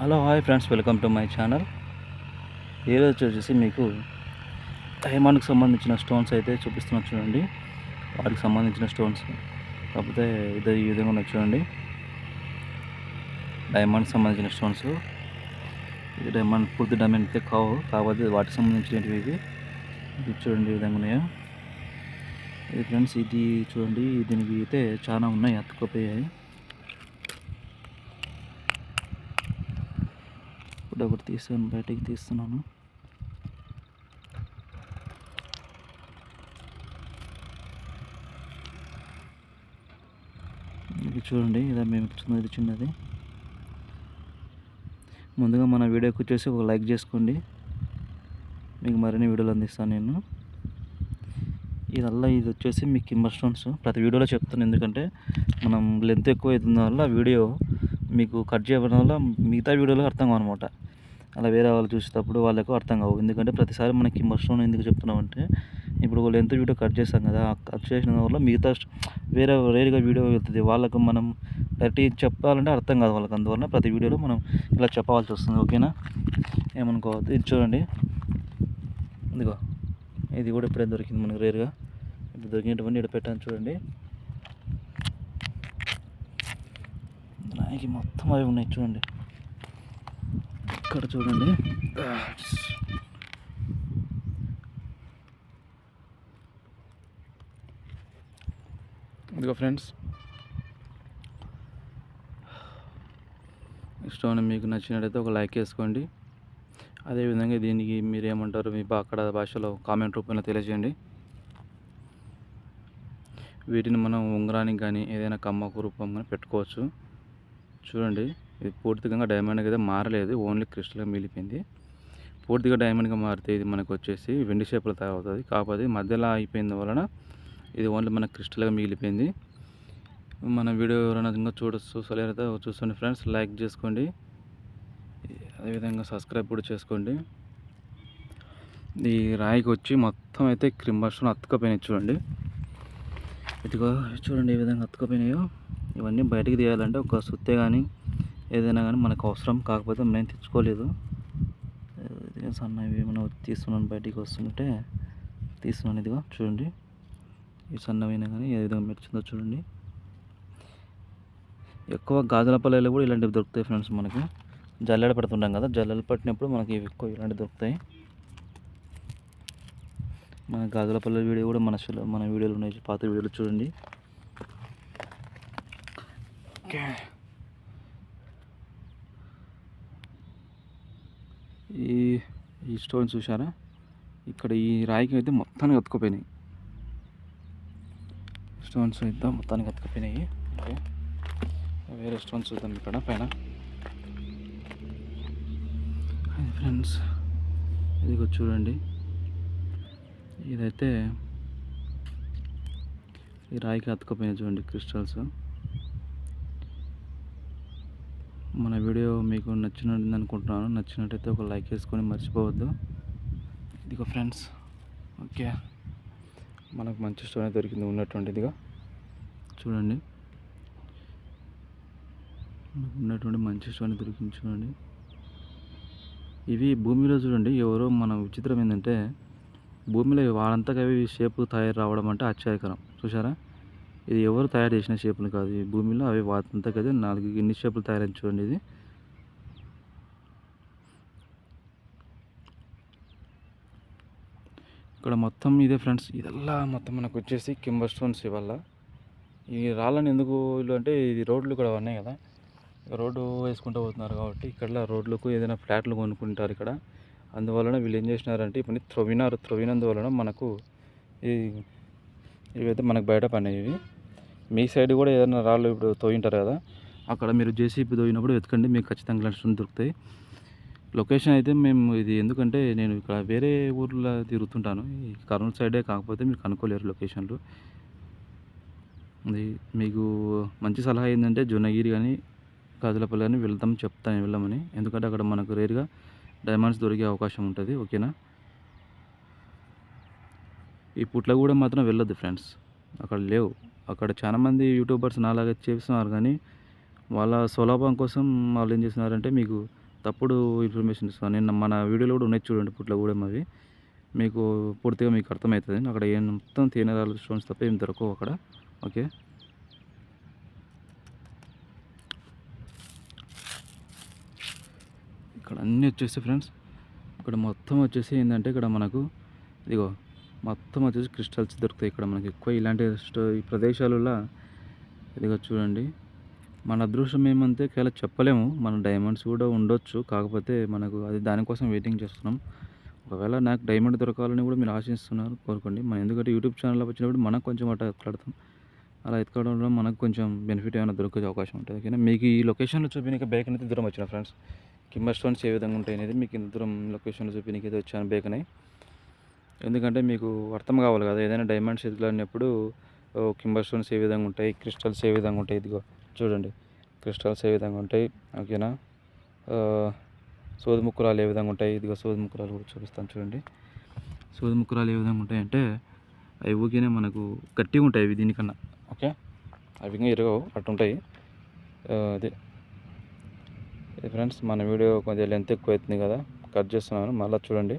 Hello hi friends welcome to my channel. ఈరోజు వచ్చేసి మీకు డైమండ్కి సంబంధించిన స్టోన్స్ అయితే చూపిస్తున్నాను చూడండి. వాటికి సంబంధించిన స్టోన్స్ కాకపోతే ఇదే ఈ విధంగా ఉన్నాయి చూడండి. డైమండ్కి సంబంధించిన స్టోన్స్. ఇది డైమండ్ పూర్తి డైమండ్ అయితే కావు కాకపోతే వాటికి సంబంధించినవి ఇవి? ఇది చూడండి ఈ విధంగా ఉన్నాయో? ఇది ఫ్రెండ్స్ ఇది చూడండి దీనికి అయితే చాలా ఉన్నాయి అతుక్కుపోయాయి ఇప్పుడు ఒకటి తీసుకొని బయటికి తీస్తున్నాను. ఇది చూడండి ఇలా మేము చిన్నది చిన్నది. ముందుగా మన వీడియోకి వచ్చేసి ఒక లైక్ చేసుకోండి. మీకు మరిన్ని వీడియోలు అందిస్తాను నేను. ఇదల్లా ఇది వచ్చేసి మీకు కింబర్ స్టోన్స్. ప్రతి వీడియోలో చెప్తాను ఎందుకంటే మనం లెంత్ ఎక్కువ అవుతున్న వల్ల వీడియో మీకు కట్ చేయడం వల్ల మిగతా వీడియోలో అర్థం కావన్నమాట అలా వేరే వాళ్ళు చూసేటప్పుడు వాళ్ళకు అర్థం కావు. ఎందుకంటే ప్రతిసారి మనకి మష్రూమ్ ఎందుకు చెప్తున్నామంటే ఇప్పుడు లెంత్ వీడియో కట్ చేస్తాం కదా ఆ కట్ చేసిన వల్ల మిగతా వేరే వేరేగా వీడియో వెళ్తుంది. వాళ్ళకు మనం ప్రతి చెప్పాలంటే అర్థం కాదు వాళ్ళకి. అందువల్ల ప్రతి వీడియోలో మనం ఇలా చెప్పవలసి వస్తుంది. ఓకేనా ఏమనుకోవద్దు. ఇది చూడండి. ఇదిగో. ఇది కూడా ఇప్పుడే దొరికింది మనకు రేరుగా ఇప్పుడు దొరికినటువంటి ఇక్కడ పెట్టాను చూడండి. నాయకి మొత్తం అవి ఉన్నాయి చూడండి. ఇక్కడ చూడండి. ఇదిగో ఫ్రెండ్స్. స్టోన్ మీకు నచ్చినట్టయితే ఒక లైక్ వేసుకోండి. అదేవిధంగా దీనికి మీరు ఏమంటారు మీ అక్కడ భాషలో కామెంట్ రూపంలో తెలియజేయండి. వీటిని మనం ఉంగరానికి కానీ ఏదైనా కమ్మకు రూపం కానీ పెట్టుకోవచ్చు. చూడండి. ఇది పూర్తిగా డైమండ్గా అయితే మారలేదు ఓన్లీ క్రిస్టల్గా మిగిలిపోయింది. పూర్తిగా డైమండ్గా మారితే ఇది మనకు వచ్చేసి వెండి షేప్లో తయారవుతుంది. కాకపోతే మధ్యలో అయిపోయిన వలన ఇది ఓన్లీ మన క్రిస్టల్గా మిగిలిపోయింది. మన వీడియో ఎవరైనా ఇంకా చూడ చూసలేరైతే చూసుకోండి ఫ్రెండ్స్. లైక్ చేసుకోండి. అదేవిధంగా సబ్స్క్రైబ్ కూడా చేసుకోండి. ఈ రాయికి వచ్చి మొత్తం అయితే క్రింబర్స్టోన్ అతుకపోయినాయి చూడండి. ఇదిగో చూడండి ఏ విధంగా అతుకపోయినాయో ఇవన్నీ బయటికి తీయాలంటే ఒక సుత్తే కానీ ఏదైనా కానీ మనకు అవసరం కాకపోతే నేను తెచ్చుకోలేదు. సన్నవి ఏమైనా తీస్తున్నాను బయటికి వస్తుంటే తీస్తున్నాను ఇదిగో చూడండి. ఈ సన్నవైనా కానీ ఏ విధంగా మెచ్చిందో చూడండి. ఎక్కువ గాజుల పల్లెలు కూడా ఇలాంటివి దొరుకుతాయి ఫ్రెండ్స్ మనకి. జల్లెడ పెడుతుంటాం కదా జల్లెడ పట్టినప్పుడు మనకి ఎక్కువ ఇలాంటివి దొరుకుతాయి. మన గాజుల పల్లెల వీడియో కూడా మన మన వీడియోలు ఉన్నాయి పాత వీడియోలు చూడండి. ఓకే. ఈ ఈ స్టోన్ చూసారా ఇక్కడ ఈ రాయికి అయితే మొత్తానికి అతుకుపోయినాయి స్టోన్స్ అయితే మొత్తానికి అతుకుపోయినాయి ఓకే. వేరే స్టోన్స్ చూద్దాం ఇక్కడ పైన. ఫ్రెండ్స్. ఇదిగో చూడండి. ఇదైతే ఈ రాయికి అతుకుపోయినాయి చూడండి క్రిస్టల్స్. మన వీడియో మీకు నచ్చినట్టు అనుకుంటున్నాను. నచ్చినట్టయితే ఒక లైక్ వేసుకొని మర్చిపోవద్దు. ఇదిగో ఫ్రెండ్స్ ఓకే. మనకు మంచి స్టోరీ దొరికింది ఉన్నటువంటిదిగా చూడండి. మనకు ఉన్నటువంటి మంచి స్టోరీ దొరికింది చూడండి. ఇవి భూమిలో చూడండి ఎవరో మన విచిత్రం ఏంటంటే భూమిలో వాళ్ళంతగా ఇవి షేప్ తయారు రావడం అంటే ఆశ్చర్యకరం. చూసారా ఇది ఎవరు తయారు చేసిన షేపులు కాదు. ఈ భూమిలో అవి వాతంతకు కదా. నాలుగు ఎన్ని షేపులు తయారైంది చూడండి ఇది. ఇక్కడ మొత్తం ఇదే ఫ్రెండ్స్. ఇదల్లా మొత్తం మనకు వచ్చేసి కింబర్ స్టోన్స్ ఇవల్ల ఈ రాళ్ళని ఎందుకు ఇల్లు అంటే ఇది రోడ్లు కూడా ఉన్నాయి కదా. రోడ్డు వేసుకుంటూ పోతున్నారు కాబట్టి ఇక్కడ రోడ్లకు ఏదైనా ఫ్లాట్లు కొనుక్కుంటారు ఇక్కడ. అందువలన వీళ్ళు ఏం చేసినారంటే ఇప్పుడు త్రొవినారు. త్రొవినందువలన మనకు ఈ ఇవైతే మనకు బయట పనేవి మీ సైడ్ కూడా ఏదైనా రాళ్ళు ఇప్పుడు తోయింటారు కదా అక్కడ మీరు జేసీబీ తోయినప్పుడు వెతకండి మీకు ఖచ్చితంగా ఇలాంటి దొరుకుతాయి. లొకేషన్ అయితే మేము ఇది ఎందుకంటే నేను ఇక్కడ వేరే ఊర్లో తిరుగుతుంటాను. ఈ కర్నూలు సైడే కాకపోతే మీరు కనుక్కోలేరు లొకేషన్లు మీకు మంచి సలహా ఏంటంటే జొన్నగిరి కానీ కాజులపల్లి కానీ వెళ్తాం చెప్తాను వెళ్ళమని. ఎందుకంటే అక్కడ మనకు రేరుగా డైమండ్స్ దొరికే అవకాశం ఉంటుంది ఓకేనా? ఈ పుట్ల కూడా మాత్రం వెళ్ళొద్దు ఫ్రెండ్స్ అక్కడ లేవు. అక్కడ చాలామంది యూట్యూబర్స్ నాలాగే చేస్తున్నారు కానీ వాళ్ళ సులభం కోసం వాళ్ళు ఏం చేస్తున్నారంటే మీకు తప్పుడు ఇన్ఫర్మేషన్ ఇస్తాను నేను మన వీడియోలో కూడా ఉన్నాయి చూడండి పుట్ల కూడా అవి. మీకు పూర్తిగా మీకు అర్థమవుతుంది. అక్కడ ఏం మొత్తం తేనెరాలు స్టోన్స్ తప్ప ఏం దొరకవు అక్కడ. ఓకే. ఇక్కడ అన్నీ వచ్చేసి ఫ్రెండ్స్. ఇక్కడ మొత్తం వచ్చేసి ఏంటంటే ఇక్కడ మనకు ఇదిగో మొత్తం వచ్చేసి క్రిస్టల్స్ దొరుకుతాయి ఇక్కడ మనకి ఎక్కువ. ఇలాంటి ఈ ప్రదేశాలలో ఇదిగో చూడండి. మన అదృష్టం ఏమంతే కేవలం చెప్పలేము మన డైమండ్స్ కూడా ఉండొచ్చు. కాకపోతే మనకు అది దానికోసం వెయిటింగ్ చేస్తున్నాం. ఒకవేళ నాకు డైమండ్ దొరకాలని కూడా మీరు ఆశిస్తున్నారు కోరుకోండి. మనం ఎందుకంటే యూట్యూబ్ ఛానల్ వచ్చినప్పుడు మనకు కొంచెం అట్లా ఎత్తులాడతాం అలా ఎత్తుకోవడం మనకు కొంచెం బెనిఫిట్ ఏమైనా దొరికే అవకాశం ఉంటుంది. ఓకేనా? మీకు ఈ లొకేషన్లో చూపిన బేక్ అనేది దూరం వచ్చిన ఫ్రెండ్స్. కింబర్ స్టోన్స్ ఏ విధంగా ఉంటాయి అనేది మీకు ఇంత దూరం లొకేషన్లో చూపించక అయితే వచ్చాను బేక్ అని ఎందుకంటే మీకు అర్థం కావాలి కదా ఏదైనా డైమండ్స్ ఎదుగులాడినప్పుడు కింబర్ స్టోన్స్ ఏ విధంగా ఉంటాయి క్రిస్టల్స్ ఏ విధంగా ఉంటాయి ఇదిగో చూడండి. క్రిస్టల్స్ ఏ విధంగా ఉంటాయి ఓకేనా? సోది ముక్కురాలు ఏ విధంగా ఉంటాయి ఇదిగో సోది ముక్కురాలు కూడా చూపిస్తాను చూడండి. సోది ముక్కురాలు ఏ విధంగా ఉంటాయి అంటే అవి ఊరికేనే మనకు గట్టిగా ఉంటాయి అవి దీనికన్నా ఓకే? అవి ఇంకా ఇరగవు అట్టుంటాయి అదే. ఫ్రెండ్స్ మన వీడియో కొంచెం లెంత్ ఎక్కువ అవుతుంది కదా కట్ చేస్తున్నాను మళ్ళీ చూడండి.